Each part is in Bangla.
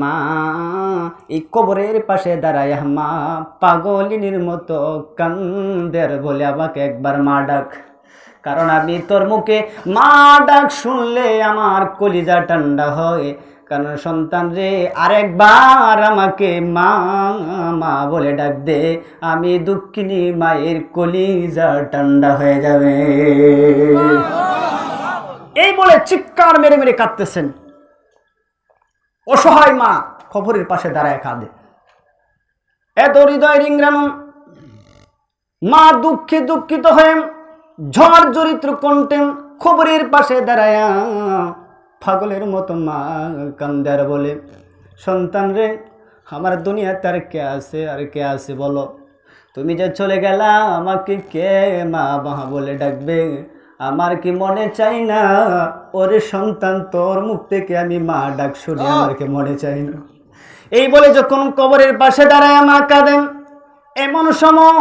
মা এই কবরের পাশে দাঁড়ায় মা পাগলিনীর মতো কান্দের বলে আমাকে একবার মা ডাক। কারণ আমি তোর মুখে মা ডাক শুনলে আমার কলিজা ঠান্ডা হয়। কারণ সন্তান রে আরেকবার আমাকে মা মা বলে ডাক দে। আমি দুঃখিনী মায়ের কলিজা ঠান্ডা হয়ে যাবে। এই বলে চিৎকার মেরে মেরে কাঁদতেছেন। অসহায় মা খবরের পাশে দাঁড়ায় কাঁদে। এত হৃদয় রিংরানো মা দুঃখে দুঃখিত হয়ে ঝড় চরিত্র কণ্ঠে খবরের পাশে দাঁড়ায় পাগলের মতো মা কান্দার বলে, সন্তান রে, আমার দুনিয়াতে আর কে আছে, আর কে আছে বলো? তুমি যে চলে গেলা, আমাকে কে মা বাহা বলে ডাকবে? আমার কি মনে চাই না? ওরে সন্তান তোর মুখ থেকে আমি মা ডাক শুনে আমার কি মনে চাই না? এই বলে যখন কবরের পাশে দাঁড়ায় মা কাঁদেন এমন সময়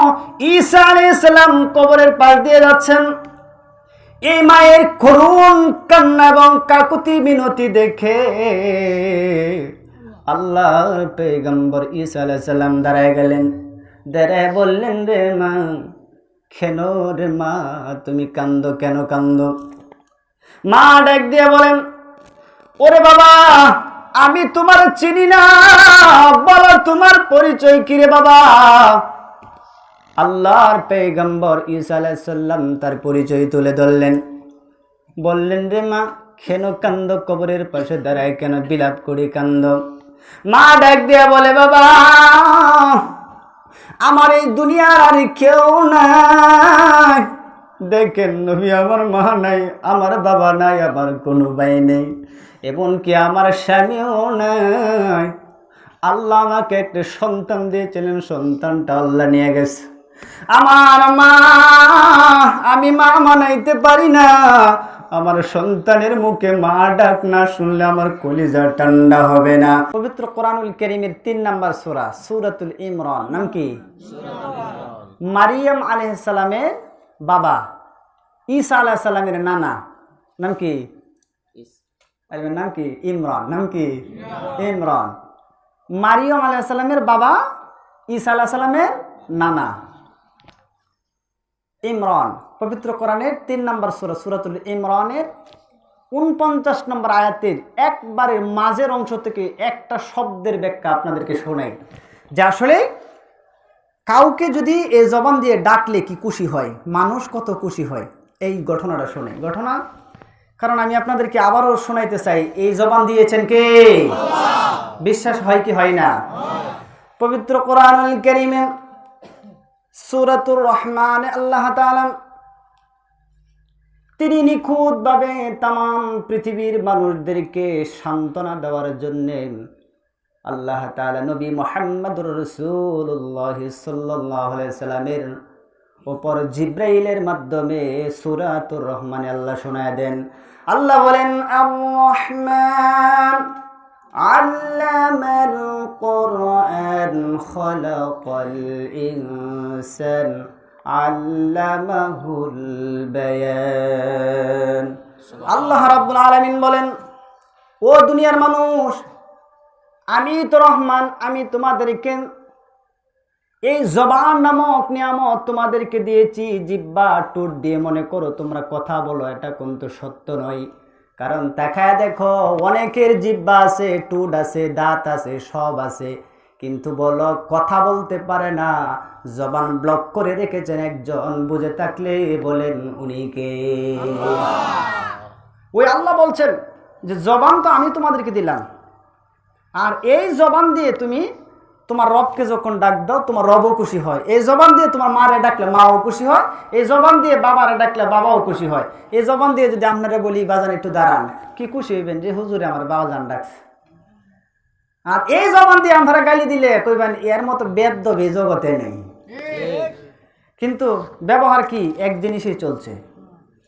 ঈসা আলাইহিস সালাম কবরের পাশ দিয়ে যাচ্ছেন। এই মায়ের করুণ কান্না এবং কাকুতি মিনতি দেখে আল্লাহর পেগম্বর ঈসা আলাইহিস সালাম দাঁড়ায় গেলেন। দাঁড়ায় বললেন রে মা কেন রে মা, তুমি কান্দো কেন কান্দো? মা ডাক দিয়ে বলেন, ওরে বাবা, আমি তোমার চিনি না, বলো তোমার পরিচয় কি রে বাবা? আল্লাহর পেগম্বর ঈসা আলাইসাল্লাম তার পরিচয় তুলে ধরলেন। বললেন, রে মা কেন কান্দ, কবরের পাশে দাঁড়ায় কেন? বিলাপ করি কান্দ। মা ডাক দিয়া বলে, বাবা আমার এই দুনিয়ার আর কেউ নাই। দেখেন নবী আমার মা নাই, আমার বাবা নাই আমার কোনো ভাই নেই, এমনকি আমার স্বামীও নাই। আল্লাহ আমাকে একটা সন্তান দিয়েছিলেন, সন্তানটা আল্লাহ নিয়ে গেছে। আমার মা, আমি মা মানাইতে পারি না। আমার সন্তানের মুখে মা ডাক না শুনলে আমার কলিজা ঠান্ডা হবে না। পবিত্র কোরআনুল করিমের তিন নাম্বার সূরা, সূরাতুল ইমরান, নাম কি? মারিয়াম আলাইহিসসালামের বাবা। ঈসা আলাইহিসসালামের নানা, নাম কি? নাম কি? ইমরান, নাম কি? ইমরান। মারিয়াম আলাইহিসসালামের বাবা, ঈসা আলাইহিসসালামের নানা। ইমরান পবিত্র কোরআনের তিন নম্বর সুরা সুরাতুল ইমরানের উনপঞ্চাশ নম্বর আয়াতের একবারের মাঝের অংশ থেকে একটা শব্দের ব্যাখ্যা আপনাদেরকে শোনাই। যে আসলে কাউকে যদি এ জবান দিয়ে ডাকলে কি খুশি হয়? মানুষ কত খুশি হয়? এই ঘটনাটা শোনে ঘটনা কারণ আমি আপনাদেরকে আবারও শোনাইতে চাই এই জবান দিয়েছেন কে? বিশ্বাস হয় কি হয় না? পবিত্র কোরআনুল করিমে সুরাতুর রহমান আল্লাহ তাআলা তিনি নিখুঁতভাবে তাম পৃথিবীর মানুষদেরকে সান্ত্বনা দেওয়ার জন্যে আল্লাহ তাআলা নবী মোহাম্মদুর রসুল্লাহ সাল্লাহ সাল্লামের ওপর জিব্রাইলের মাধ্যমে সুরাতুর রহমানে আল্লাহ শোনায় দেন। আল্লাহ বলেন, আর রহমান علم القرآن خلق الإنسان علمه البيان আল্লাহ রাব্বুল আলামিন বলেন ও দুনিয়ার মানুষ আমি তো রহমান আমি তোমাদেরকে এই জবান নামক নিয়ামত তোমাদেরকে দিয়েছি জিব্বা টুট দিয়ে মনে করো তোমরা কথা বলো এটা কিন্তু সত্য নয় কারণ দেখায় দেখো, অনেকের জিব্বা আছে, টুট আছে, দাঁত আছে, সব আছে। কিন্তু বলো, কথা বলতে পারে না। জবান ব্লক করে রেখেছেন একজন, বুঝে থাকলে বলেন উনি কে? ওই আল্লাহ বলছেন যে, জবান তো আমি তোমাদেরকে দিলাম। আর এই জবান দিয়ে তুমি তোমার রবকে যখন ডাক দাও, তোমার রবও খুশি হয়। এই জবান দিয়ে তোমার মারে ডাকলে মাও খুশি হয়, এই জবান দিয়ে বাবারে ডাকলে বাবাও খুশি হয়। এই জবান দিয়ে যদি আপনারা বলি বাজান, একটু দাঁড়ান। কি খুশি হইবেন যে হুজুরে আমার বাবা জান ডাকছে? আর এই জবান দিয়ে আমরা গালি দিলে কইবেন, এর মতো বেদ্য বে জগতে নেই। কিন্তু ব্যবহার কি? এক জিনিসই চলছে।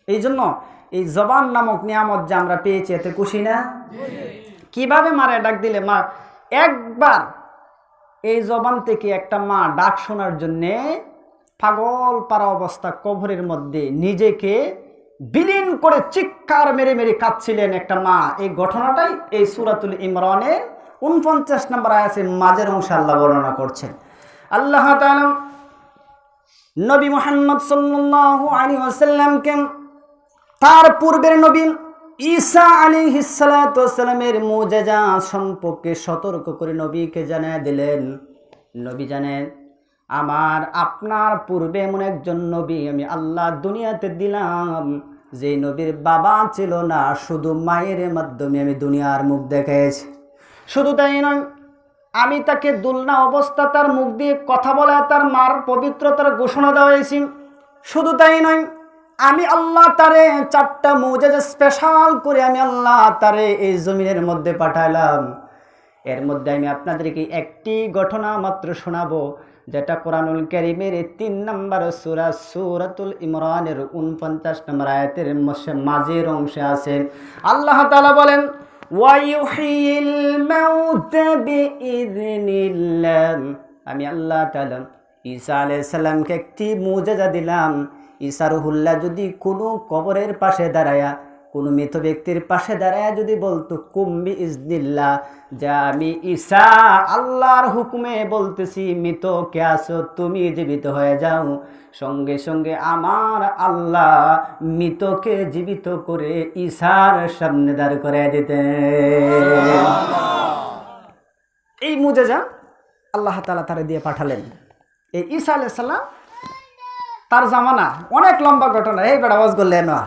এই জন্য এই জবান নামক নিয়ামত যে আমরা পেয়েছি, এতে খুশি না? কীভাবে মারে ডাক দিলে মা একবার এই জবান থেকে একটা মা ডাক শোনার জন্যে পাগল পারা অবস্থা কবরের মধ্যে নিজেকে বিলীন করে চিৎকার মেরে মেরে কাঁদছিলেন একটা মা। এই ঘটনাটাই এই সুরাতুল ইমরানের উনপঞ্চাশ নম্বর আয়াতের মাঝের অংশে আল্লাহ বর্ণনা করছেন। আল্লাহ নবী মোহাম্মদ সাল্লাল্লাহু আলাইহি ওয়াসাল্লামকে তার পূর্বের নবী ঈসা আলাইহিস সালাতু ওয়াসালামের মুজিজা সম্পর্কে সতর্ক করে নবীকে জানিয়ে দিলেন। নবী জানেন, আমার, আপনার পূর্বে এমন একজন নবী আমি আল্লাহ দুনিয়াতে দিলাম। যে নবীর বাবা ছিল না, শুধু মায়ের মাধ্যমে আমি দুনিয়ার মুখ দেখেছি। শুধু তাই নয়, আমি তাকে দুলনা অবস্থা, তার মুখ দিয়ে কথা বলে, তার মার পবিত্রতার ঘোষণা দেওয়া হয়েছি শুধু তাই নয় আমি আল্লাহ তারে চারটা মৌজাজা স্পেশাল করে আমি আল্লাহ তারে এই জমিনের মধ্যে পাঠাইলাম। এর মধ্যে আমি আপনাদেরকে একটি ঘটনা মাত্র শোনাবো, যেটা কোরআনুল করিমের তিন নম্বর সুরা সুরাতুল ইমরানের উনপঞ্চাশ নম্বর আয়াতের মাঝের অংশে আছে। আল্লাহ তালা বলেন আমি আল্লাহ তাআলা ঈসা আলাইহিস সালামকে একটি মুজিজা দিলাম। ঈসা রুহুল্লাহ যদি কোনো কবরের পাশে দাঁড়ায়া, কোনো মৃত ব্যক্তির পাশে দাঁড়ায় যদি বলতো কুম্বি ইজনিল্লাহ যা আমি ঈসা আল্লাহর হুকুমে বলতেছি, মৃত কে আসো তুমি জীবিত হয়ে যাও। সঙ্গে সঙ্গে আমার আল্লাহ মৃতকে জীবিত করে ঈশার সামনে দাঁড় করে দিতে এই মুজেজা আল্লাহ তালা তারা দিয়ে পাঠালেন। এই ঈসা আলাইসাল্লাম তার জামানা, অনেক লম্বা ঘটনা, এই বেড়া আওয়াজ করলেন না।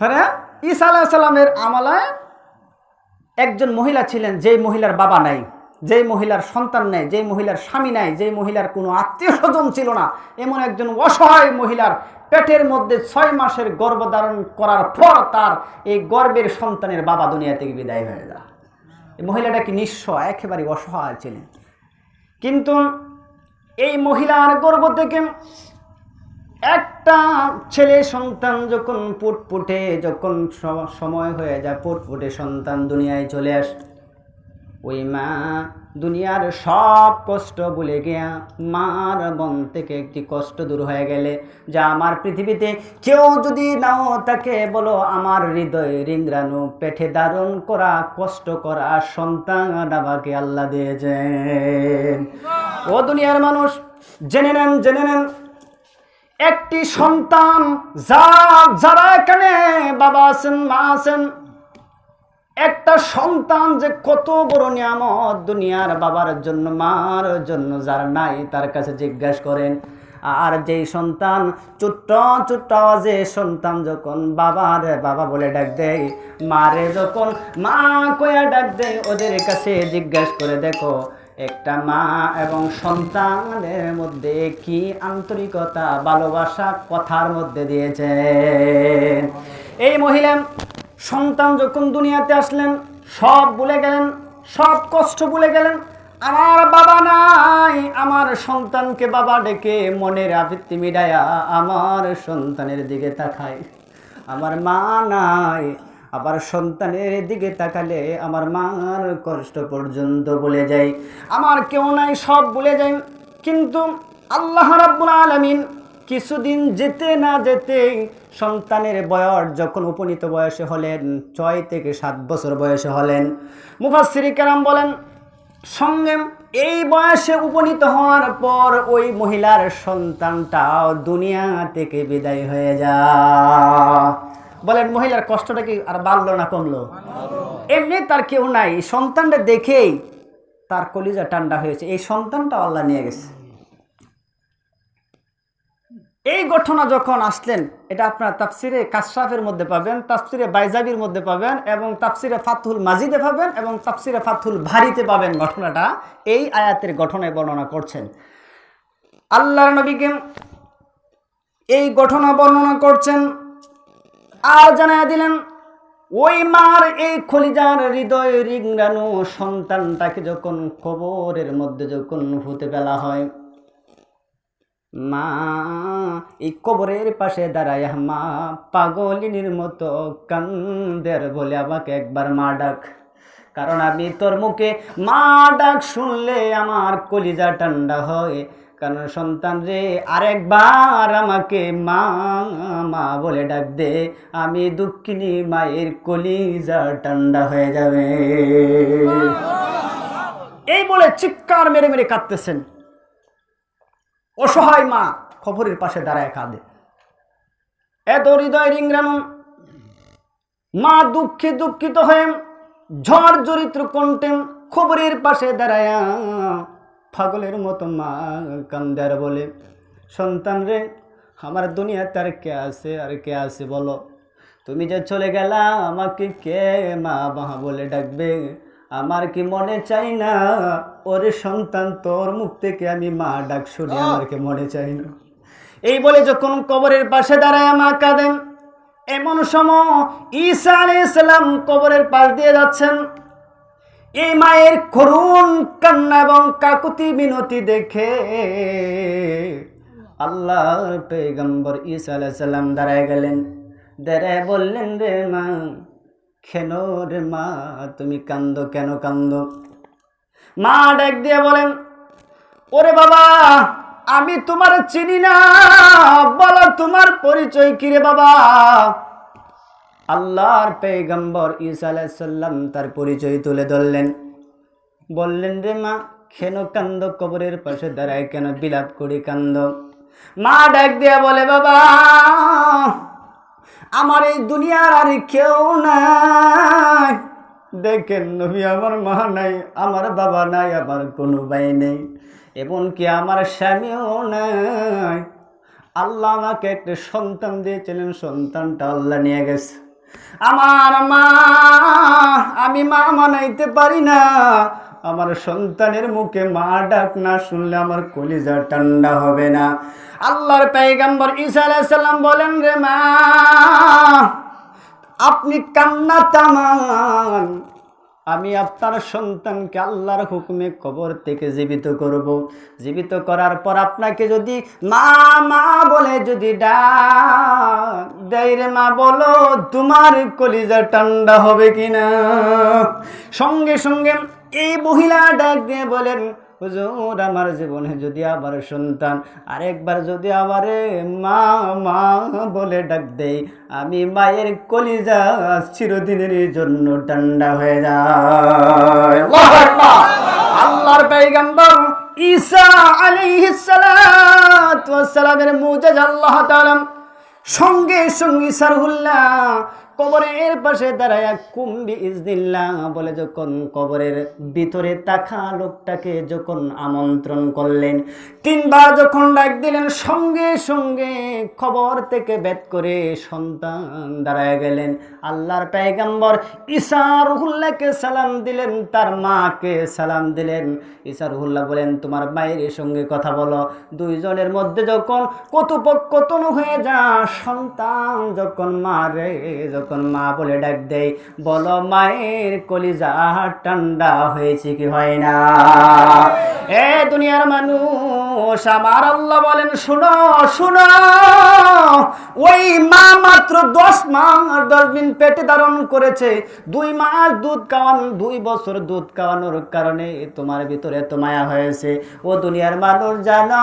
হ্যাঁ ঈসা আলাইসাল্লামের আমলায় একজন মহিলা ছিলেন, যেই মহিলার বাবা নাই, যেই মহিলার সন্তান নেই, যেই মহিলার স্বামী নাই, যেই মহিলার কোনো আত্মীয় স্বজন ছিল না, এমন একজন অসহায় মহিলার পেটের মধ্যে ছয় মাসের গর্ভধারণ করার পর তার এই গর্বের সন্তানের বাবা দুনিয়া থেকে বিদায় হয়ে যায়। এই মহিলাটা কি নিঃস্ব, একেবারে অসহায় ছিলেন। কিন্তু এই মহিলার গর্ব থেকে একটা ছেলে সন্তান যখন পুটপুটে, যখন সময় হয়ে যায়, পুটপুটে সন্তান দুনিয়ায় চলে আস। ওই মা দুনিয়ার সব কষ্ট ভুলে গিয়া মার মন থেকে একটি কষ্ট দূর হয়ে গেলে, যা আমার পৃথিবীতে কেউ যদি নাও তাকে বলো, আমার হৃদয় রিংরানু পেটে ধারণ করা, কষ্ট করা সন্তান আমাকে আল্লাহ দিয়েছেন। ও দুনিয়ার মানুষ, জেনে নেন জেনে নেন একটি সন্তান যা যারা এখানে বাবা আছেন, মা আছেন, একটা সন্তান যে কত বড় নিয়ামত দুনিয়ার বাবার জন্য, মার জন্য যার নাই, তার কাছে জিজ্ঞাসা করেন, আর যেই সন্তান, ছোট্ট ছোট্ট আওয়াজে সন্তান যখন বাবার বাবা বলে ডাক দেয়, মারে যখন মা কয়া ডাক দেয়, ওদের কাছে জিজ্ঞাসা করে, দেখো একটা মা এবং সন্তানের মধ্যে কি আন্তরিকতা, ভালোবাসা কথার মধ্যে দিয়েছেন? এই মহিলা সন্তান যখন দুনিয়াতে আসলেন, সব ভুলে গেলেন, সব কষ্ট ভুলে গেলেন, আমার বাবা নাই, আমার সন্তানকে বাবা ডেকে মনের আবৃত্তি মিডায়া আমার সন্তানের দিকে তাকায়। আমার মা নাই আবার সন্তানের দিকে তাকালে আমার মার কষ্ট পর্যন্ত বলে যায়। আমার কেউ নাই, সব বলে যায়। কিন্তু আল্লাহ রাব্বুল আলামিন কিছুদিন যেতে না যেতে সন্তানের বয়স যখন উপনীত বয়সে হলেন, ছয় থেকে সাত বছর বয়সে হলেন, মুফাসসিরি কেরাম বলেন, সঙ্গে এই বয়সে উপনীত হওয়ার পর ওই মহিলার সন্তানটাও দুনিয়া থেকে বিদায় হয়ে যায় বলেন, মহিলার কষ্টটা কি আর বাড়লো না কমলো? এমনি তার কেউ নাই। সন্তানটা দেখেই তার কলিজা ঠান্ডা হয়েছে। এই সন্তানটা আল্লাহ নিয়ে গেছে। এই ঘটনা যখন আসলেন, এটা আপনার তাফসিরে কাশরাফের মধ্যে পাবেন, তাফসিরে বাইজাবির মধ্যে পাবেন, এবং তাফসিরে ফাতুল মাজিদে পাবেন, এবং তাফসিরে ফাতুল ভারিতে পাবেন ঘটনাটা। এই আয়াতের ঘটনায় বর্ণনা করছেন। আল্লাহর নবীকে এই ঘটনা বর্ণনা করছেন আর জানায় দিলেন, ওই মার এই খলিজার হৃদয় রিংরানো সন্তানটাকে যখন কবরের মধ্যে যখন ভূতে বেলা হয়, মা, এই কবরের পাশে দাঁড়ায়, মা, পাগলিনীর মতো কান্দের বলে, আমাকে একবার মা ডাক, কারণ আমি তোর মুখে মা ডাক শুনলে আমার কলিজা ঠান্ডা হয় কারণ সন্তান রে, আরেকবার আমাকে মা মা বলে ডাক দে, আমি দুঃখিনী মায়ের কলিজা ঠান্ডা হয়ে যাবে। এই বলে চিৎকার মেরে মেরে কাঁদতেছেন। অসহায় মা খবরের পাশে দাঁড়ায় কাঁদে। এত হৃদয় রিংরানো মা দুঃখে দুঃখিত হয়ে ঝড় চরিত্র কণ্ঠে খবরের পাশে দাঁড়ায় পাগলের মতো মা কান্দার বলে সন্তান রে আমার দুনিয়াতে আর কে আছে আর কে আছে বলো? তুমি যে চলে গেলা আমাকে কে মা বাহা বলে ডাকবে? আমার কি মনে চাই না? ওরে সন্তান তোর মুখ থেকে আমি মা ডাক শুনে আমার কি মনে চাই না? এই বলে যখন কবরের পাশে দাঁড়ায় মা কাঁদেন এমন সময় ঈসা আলাইসাল্লাম কবরের পাশ দিয়ে যাচ্ছেন। এই মায়ের করুণ কান্না এবং কাকুতি মিনতি দেখে আল্লাহর পেগম্বর আলাইসাল্লাম দাঁড়ায় গেলেন। দাঁড়ায় বললেন, রে মা, কেন রে মা, তুমি কান্দ কেন, কান্দ? মা ডাক দিয়ে বলেন, ওরে বাবা, আমি তোমার চিনি না, বলো তোমার পরিচয় কিরে বাবা? আল্লাহর পেগম্বর ঈসা আলাইসাল্লাম তার পরিচয় তুলে ধরলেন। বললেন, রে মা, কেন কান্দ? কবরের পাশে দাঁড়ায় কেন? বিলাপ করি কান্দ। মা ডাক দিয়া বলে, বাবা, আমার এই দুনিয়ার আর কেউ নাই। দেখেন নবী, আমার মা নাই, আমার বাবা নাই, আমার কোনো ভাই নেই, এমনকি আমার স্বামীও নাই। আল্লাহ আমাকে একটা সন্তান দিয়েছিলেন, সন্তানটা আল্লাহ নিয়ে গেছে। আমার মা, আমি মা মানাইতে পারি না। আমার সন্তানের মুখে মা ডাক না শুনলে আমার কলিজা ঠান্ডা হবে না। আল্লাহর পেগাম্বর ঈসা আলাইহিস সালাম বলেন, রে মা, আপনি কান্না তামান আমি আপনার সন্তানকে আল্লাহর হুকুমে কবর থেকে জীবিত করব। জীবিত করার পর আপনাকে যদি মা মা বলে যদি ডাক দেয় রে মা বলো, তোমার কলিজা ঠান্ডা হবে কিনা? সঙ্গে সঙ্গে এই মহিলা ডাক দিয়ে বলেন হুজুর আমার জীবনে যদি আবার সন্তান, আরেকবার যদি আমারে মা মা বলে ডাক দেয়, আমি মায়ের কলিজা চিরদিনের জন্য ঠান্ডা হয়ে যায়। আল্লাহর পেগম্বর ঈসা আলাইহিস সালাতু ওয়াস সালামের মুজিজা আল্লাহ তাআলা সঙ্গে সঙ্গে সারহুল্লাহ কবরের পাশে দাঁড়ায় কুম্বি ইজদিল্লাহ বলে যখন কবরের ভিতরে তাকা লোকটাকে যখন আমন্ত্রণ করলেন তিনবার যখন ডাক দিলেন, সঙ্গে সঙ্গে খবর থেকে বেদ করে সন্তান দাঁড়ায় গেলেন। আল্লাহর পেগম্বর ঈসা রুহুল্লাহকে সালাম দিলেন, তার মাকে সালাম দিলেন। ঈসা রুহুল্লাহ বলেন, তোমার মায়ের সঙ্গে কথা বলো। দুইজনের মধ্যে যখন কতুপকতন হয়ে যা সন্তান যখন মারে, যখন মা বলে ডাক দেয়, বলো মায়ের কলিজা ঠান্ডা হয়েছে কি হয় না? এ দুনিয়ার মানুষ আমার আল্লাহ বলেন, শুনো শুনো। ওই মা মাত্র দশ মাস, দশ দিন পেটে ধারণ করেছে। দুই মাস দুধ খাওয়ান, দুই বছর দুধ খাওয়ানোর কারণে তোমার ভিতরে এত মায়া হয়েছে। ও দুনিয়ার মানুষ জানা,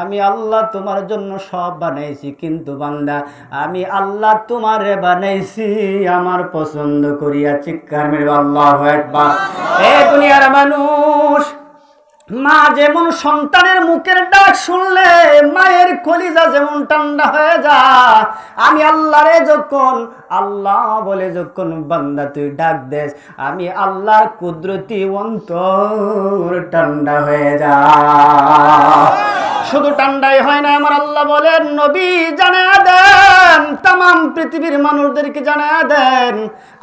আমি আল্লাহ তোমার জন্য সব বানাইছি, কিন্তু বান্দা, আমি আল্লাহ তোমারে বানাইছি, আমার পছন্দ করিয়া চিৎকার মেরে আল্লাহ একবার। এ দুনিয়ার মানুষ মা যেমন সন্তানের মুখের ডাক শুনলে, মায়ের কলিজা যেমন ঠান্ডা হয়ে যা আমি আল্লাহরে যখন, আল্লাহ বলে যখন, বান্দা তুই ডাক দেস, আমি আল্লাহর কুদরতি অন্তর ঠান্ডা হয়ে যা শুধু ঠান্ডাই হয় না, আমার আল্লাহ বলেন, নবী জানা দেন তাম পৃথিবীর মানুষদেরকে জানা দেন।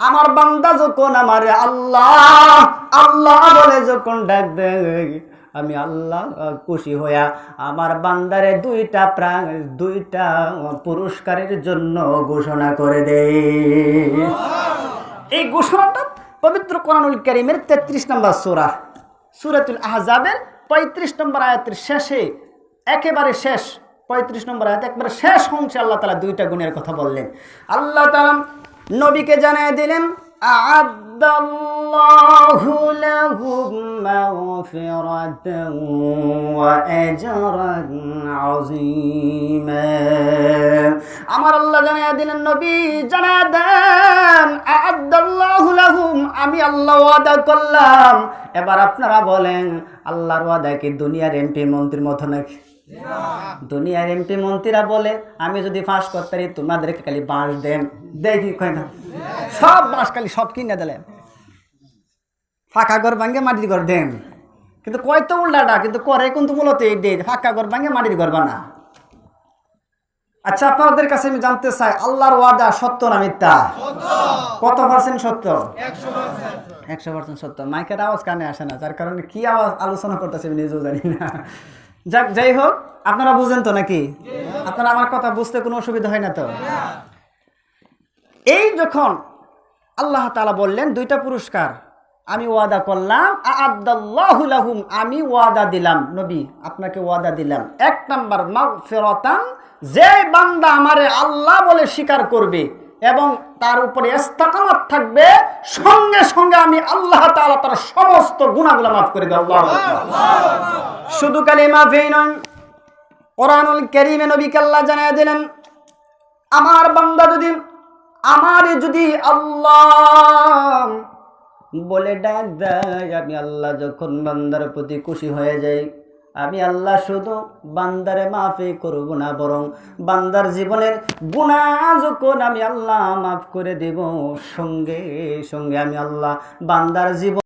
আমার বান্দা যখন আমার আল্লাহ আল্লাহ বলে যখন ডাক দেয় আমি আল্লাহ খুশি হইয়া আমার বান্দারে দুইটা প্রাণ, দুইটা পুরস্কারের জন্য ঘোষণা করে দেই। এই ঘোষণাটা পবিত্র কোরআনুল করিমের তেত্রিশ নম্বর সুরা, সুরাতুল আহজাবের পঁয়ত্রিশ নম্বর আয়াতের শেষে, একেবারে শেষ, পঁয়ত্রিশ নম্বর আয়াত একবারে শেষ অংশে আল্লাহ তালা দুইটা গুণের কথা বললেন। আল্লাহ তালা নবীকে জানিয়ে দিলেন আ'adda الله الله لهم مغفرة وأجرا عظيما আমার আল্লাহ জানায়া দিলেন নবী জানায়া দেন আদাল্লাহু লাহুম আমি আল্লাহ ওয়াদা করলাম এবার আপনারা বলেন আল্লাহর ওয়াদা কি দুনিয়ার এমপি মন্ত্রীর মতো নাকি দুনিয়ার এমপি মন্ত্রীরা বলে, আমি যদি ফাঁস করতে পারি, তোমাদেরকে খালি বাঁশ দেন। দেখি কয় না। সব বাঁশ খালি সব কিনে দিলেন। ফাঁকা ঘর ভাঙ্গে মাটির ঘর দেন। কিন্তু কয় তো উল্টাটা, কিন্তু করে কিন্তু মূলত এই দে ফাঁকা ঘর ভাঙ্গে মাটির ঘর বানা। আচ্ছা আপনাদের কাছে আমি জানতে চাই, আল্লাহর ওয়াদা সত্য না মিথ্যা? কত পার্সেন্ট সত্য? একশো পার্সেন্ট সত্য। মাইকের আওয়াজ কানে আসে না, যার কারণে কি আওয়াজ আলোচনা করতেছে আমি নিজেও জানি না। যাক, যাই হোক, আপনারা বুঝেন তো নাকি? আপনারা আমার কথা বুঝতে কোনো অসুবিধা হয় না তো? এই যখন আল্লাহ তাআলা বললেন, দুইটা পুরস্কার আমি ওয়াদা করলাম আদাল্লাহু লাহুম, আমি ওয়াদা দিলাম। নবী, আপনাকে ওয়াদা দিলাম। এক নাম্বার মাগফিরাতান, যে বান্দা আমারে আল্লাহ বলে স্বীকার করবে এবং তার উপরে ইস্তাকামাত থাকবে, সঙ্গে সঙ্গে আমি আল্লাহ তাআলা তার সমস্ত গুনাহগুলো মাফ করে দেব। শুধু কালিমা ফেই নয়, কোরআনুল কারীমে নবীকে আল্লাহ জানায় দিলেন, আমার বান্দা যদি আমার যদি আল্লাহ বলে ডাক দেয়, আমি আল্লাহ যখন বান্দার প্রতি খুশি হয়ে যাই আমি আল্লাহ শুধু বান্দারে মাফি করব না, বরং বান্দার জীবনের গুণা যখন আমি আল্লাহ মাফ করে দেব। সঙ্গে সঙ্গে আমি আল্লাহ বান্দার জীবন